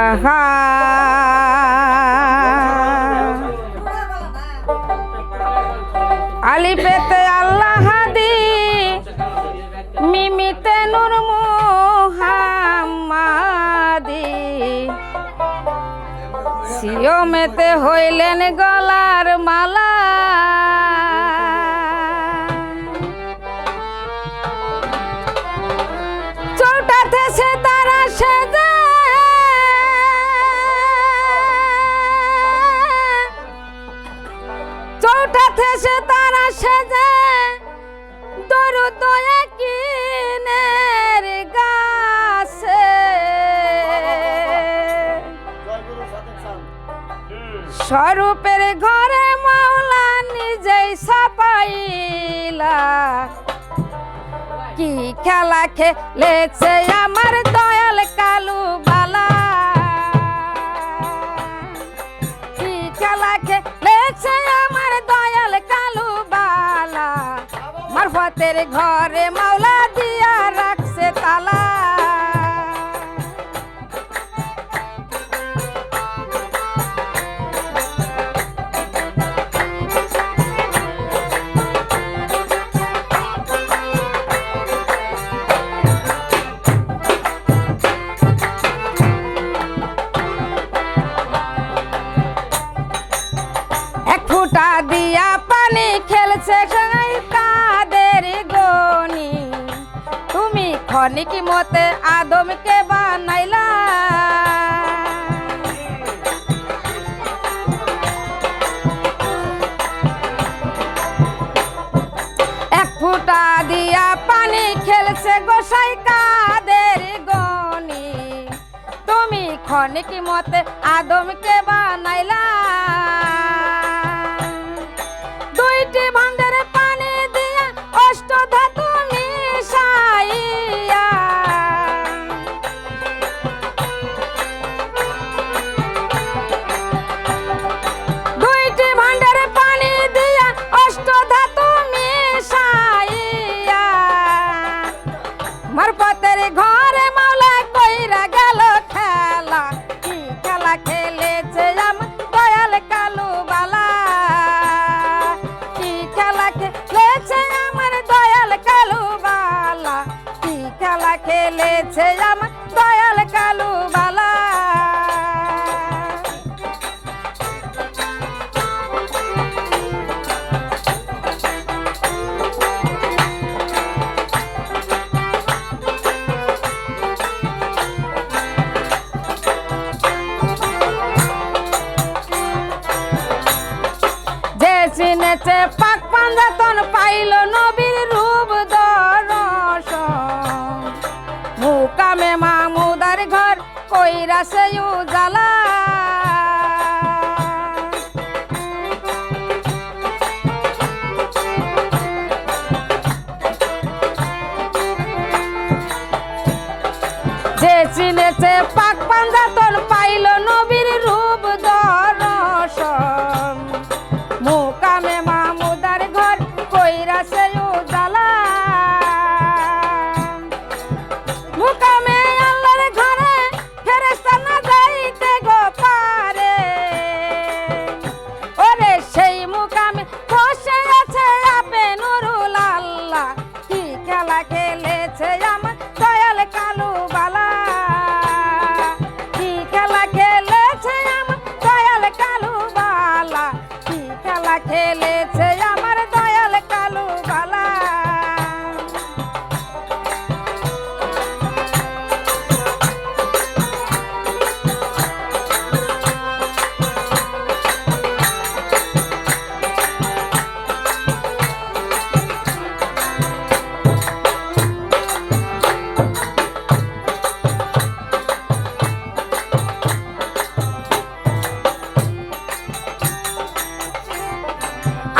আহা আলিপেতে আল্লাহ দি মিমিতে নূর মোহাম্মাদি। সিয়মেতে হইলেন গলার মালা স্বরূপের ঘরে মাওলা নিজেই সাপাইলা কি খেলা খেলেছে আমার দয়াল কালু বালা। কি খেলা খেলেছে আমার দয়াল কালু বালা। মারফতের ঘরে মাওলা এক দিয়া পানি খেলছে কাদের গনি। তুমি ক্ষণিক মতে আদমকে বানাইলা। এক ফুটা দিয়া পানি খেলছে গোসাই কাদের গনি। তুমি ক্ষণিক মতে আদমকে বানাইলা। চিনেছে পাক পাঞ্জাতন পাইল নবীর রূপ দর্শন। মুকামে মামুদার ঘর কইরা সে উজালা। যে চিনেছে পাক পাঞ্জাতন পাইল নবীর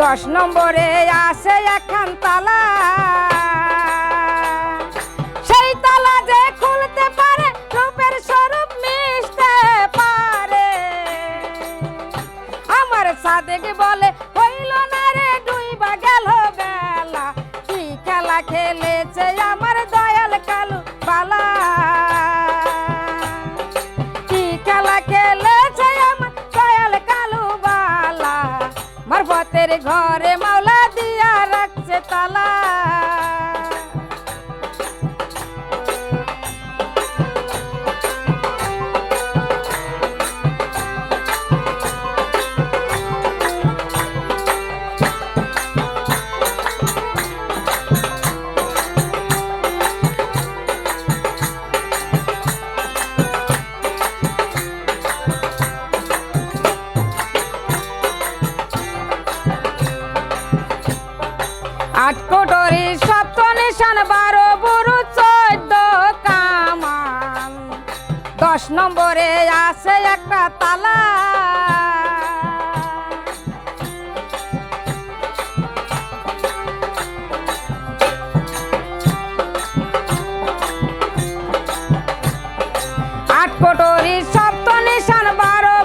দশ নম্বরে আসে একখান তালা। সেই তালা যে খুলতে পারে, রূপের স্বরূপ মিশতে পারে। আমার সাদেক বলে, হইল না রে ডুইবা গেল বেলা। কি খেলা খেলেছে আমার দয়াল ঘরে দশ নম্বরে আছে একটা তালা। আট নিশান বারো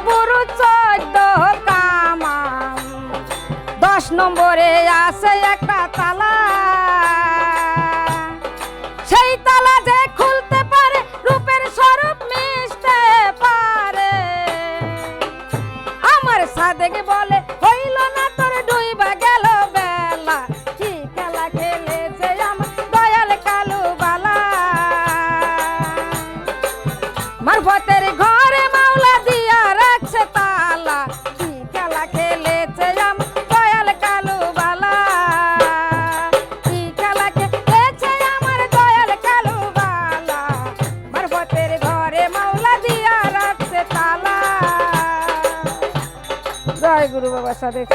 চোদ্দ দশ নম্বরে আছে একটা গুরু বাবা সাদেক